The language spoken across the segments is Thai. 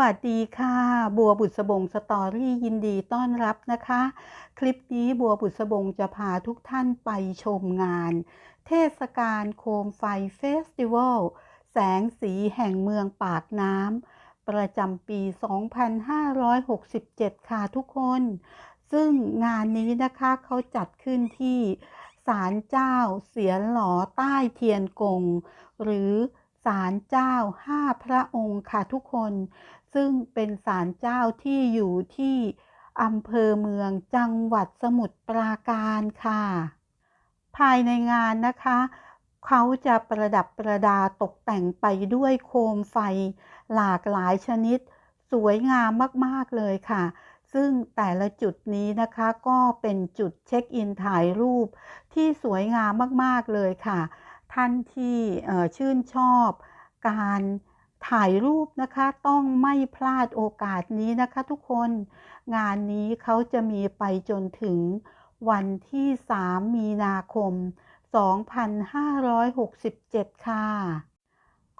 วัสดีค่ะ บัวบุษบงสตอรี่ยินดีต้อนรับนะคะ คลิปนี้บัวบุษบงจะพาทุกท่านไปชมงาน เทศกาลโคมไฟเฟสติวัลแสงสีแห่งเมืองปากน้ำประจำปี 2567 ค่ะทุกคน ซึ่งงานนี้นะคะเขาจัดขึ้นที่ศาลเจ้าเสียนหลอใต้เทียนกง หรือ ศาลเจ้าห้าพระองค์ค่ะทุกคน ซึ่งเป็นศาลเจ้าที่อยู่ที่อำเภอเมืองจังหวัดสมุทรปราการค่ะ ภายในงานนะคะ เขาจะประดับประดาตกแต่งไปด้วยโคมไฟหลากหลายชนิด สวยงามมากๆเลยค่ะ ซึ่งแต่ละจุดนี้นะคะก็เป็นจุดเช็คอินถ่ายรูปที่สวยงามมากๆเลยค่ะ ท่านที่ชื่นชอบการถ่ายรูปนะคะต้องไม่พลาดโอกาสนี้นะคะทุกคนงานนี้เขาจะมีไปจนถึงวันที่ 3 มีนาคม 2567 ค่ะ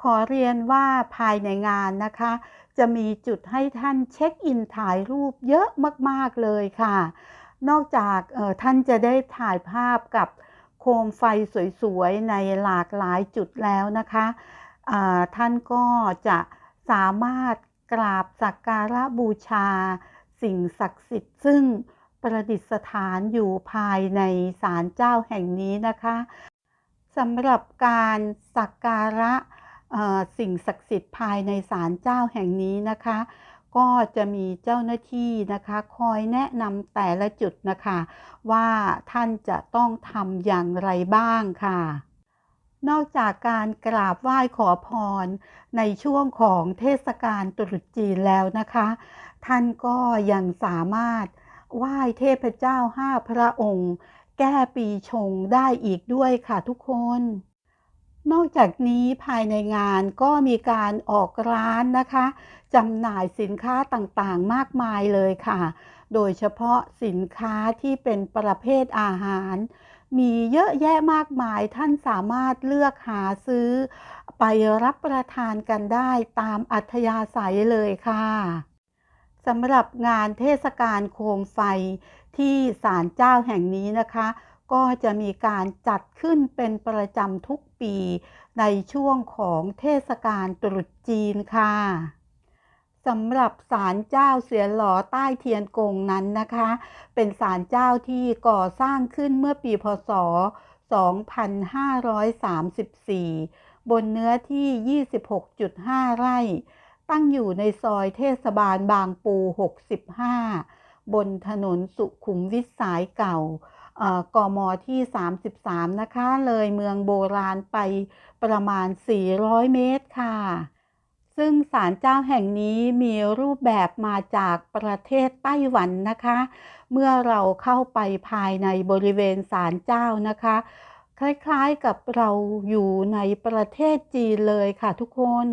ขอเรียนว่าภายในงานนะคะ จะมีจุดให้ท่านเช็คอินถ่ายรูปเยอะมาก ๆ เลยค่ะ นอกจากท่านจะได้ถ่ายภาพกับ คมไฟสวยๆ ในหลากหลายจุดแล้วนะคะท่านก็จะสามารถกราบสักการะบูชา สิ่งศักดิ์สิทธิ์ซึ่งประดิษฐานอยู่ภายในศาลเจ้าแห่งนี้นะคะสำหรับการสักการะสิ่งศักดิ์สิทธิ์ภายในศาลเจ้าแห่งนี้นะคะ ก็จะมีเจ้าหน้าที่นะคะคอยแนะนำแต่ละจุดนะคะ ว่าท่านจะต้องทำอย่างไรบ้างค่ะนอกจากการกราบไหว้ขอพรในช่วงของเทศกาลตรุษจีนแล้วนะคะ ท่านก็ยังสามารถไหว้เทพเจ้าห้าพระองค์ แก้ปีชงได้อีกด้วยค่ะทุกคน นอกจากนี้ภายในงานก็มีการออกร้านนะคะจำหน่ายสินค้าต่างๆ มากมายเลยค่ะ โดยเฉพาะสินค้าที่เป็นประเภทอาหาร มีเยอะแยะมากมายท่านสามารถเลือกหาซื้อ ไปรับประทานกันได้ตามอัธยาศัยเลยค่ะสำหรับงานเทศกาลโคมไฟที่ศาลเจ้าแห่งนี้นะคะ ก็จะมีการจัดขึ้นเป็นประจำทุก ปีในช่วงของเทศกาลตรุษจีนค่ะสำหรับศาลเจ้าเสียหลอใต้เทียนกงนั้นนะคะ เป็นศาลเจ้าที่ก่อสร้างขึ้นเมื่อปีพศ 2534 บนเนื้อที่ 26.5 ไร่ ตั้งอยู่ในซอยเทศบาลบางปู 65 บนถนนสุขุมวิทสายเก่า กมที่ 33 นะคะ เลยเมืองโบราณไปประมาณ 400 เมตรค่ะ ซึ่งศาลเจ้าแห่งนี้มีรูปแบบมาจากประเทศไต้หวันนะคะ เมื่อเราเข้าไปภายในบริเวณศาลเจ้านะคะ คล้ายๆกับเราอยู่ในประเทศจีนเลยค่ะทุกคน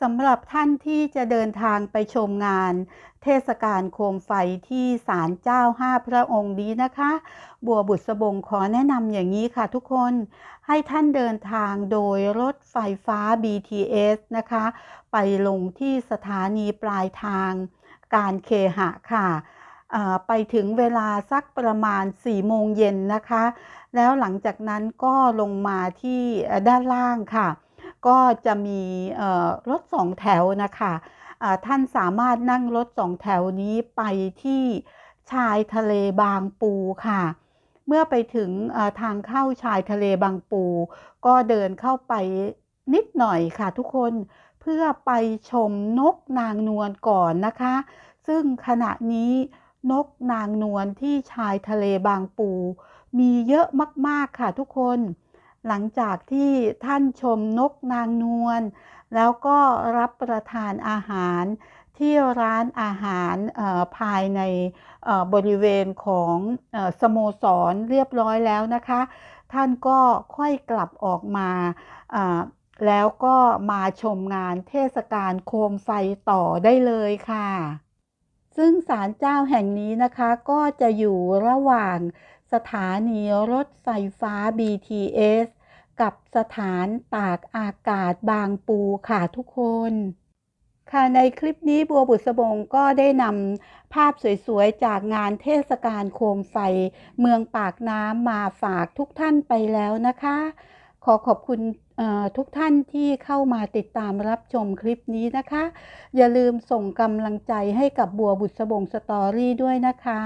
สำหรับท่านที่จะเดินทางไปชมงาน เทศกาลโคมไฟที่ศาลเจ้าห้าพระองค์นี้นะคะ บัวบุษบงขอแนะนำอย่างนี้ค่ะทุกคน ให้ท่านเดินทางโดยรถไฟฟ้า BTS นะคะ ไปลงที่สถานีปลายทางการเคหะค่ะไปถึงเวลาสักประมาณ 4 โมงเย็นนะคะ แล้วหลังจากนั้นก็ลงมาที่ด้านล่างค่ะ ก็จะมีรถสองแถวนะคะท่านสามารถนั่งรถสองแถวนี้ไปที่ชายทะเลบางปูค่ะ เมื่อไปถึงทางเข้าชายทะเลบางปู ก็เดินเข้าไปนิดหน่อยค่ะทุกคนเพื่อไปชมนกนางนวลก่อนนะคะ ซึ่งขณะนี้นกนางนวลที่ชายทะเลบางปู มีเยอะมากๆค่ะทุกคน หลังจากที่ท่านชมนกนางนวลแล้วก็รับประทานอาหารที่ร้านอาหารภายในบริเวณของสโมสรเรียบร้อยแล้วนะคะ ท่านก็ค่อยกลับออกมาอ่าแล้วก็มาชมงานเทศกาลโคมไฟต่อได้เลยค่ะ ซึ่งศาลเจ้าแห่งนี้นะคะก็จะอยู่ระหว่างสถานีรถไฟฟ้า BTS กับสถานตากอากาศบางปูค่ะทุกคน ค่ะในคลิปนี้บัวบุษบงก็ได้นำภาพสวยๆ จากงานเทศกาลโคมไฟ เมืองปากน้ำมาฝากทุกท่านไปแล้วนะคะ ขอขอบคุณทุกท่านที่เข้ามาติดตามรับชมคลิปนี้นะคะ อย่าลืมส่งกำลังใจให้กับบัวบุษบงสตอรี่ด้วยนะคะ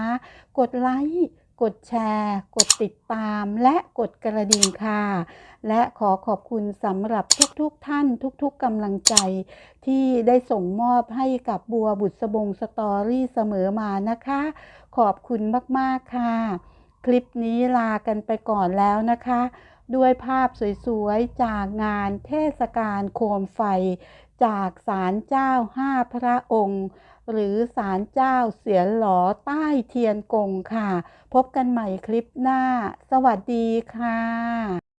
กดไลค์ กดแชร์ กดติดตาม และกดกระดิ่งค่ะ และขอขอบคุณสำหรับทุกๆทท่านทุกๆกำลังใจ ที่ได้ส่งมอบให้กับบัวบุษบงสตอรี่เสมอมานะคะ ขอบคุณมากๆค่ะ คลิปนี้ลากันไปก่อนแล้วนะคะ ด้วยภาพสวยๆ จากงานเทศกาลโคมไฟ จากศาลเจ้าห้าพระองค์ หรือศาลเจ้าเสียนหลอใต้เทียนกงค่ะ พบกันใหม่คลิปหน้า สวัสดีค่ะ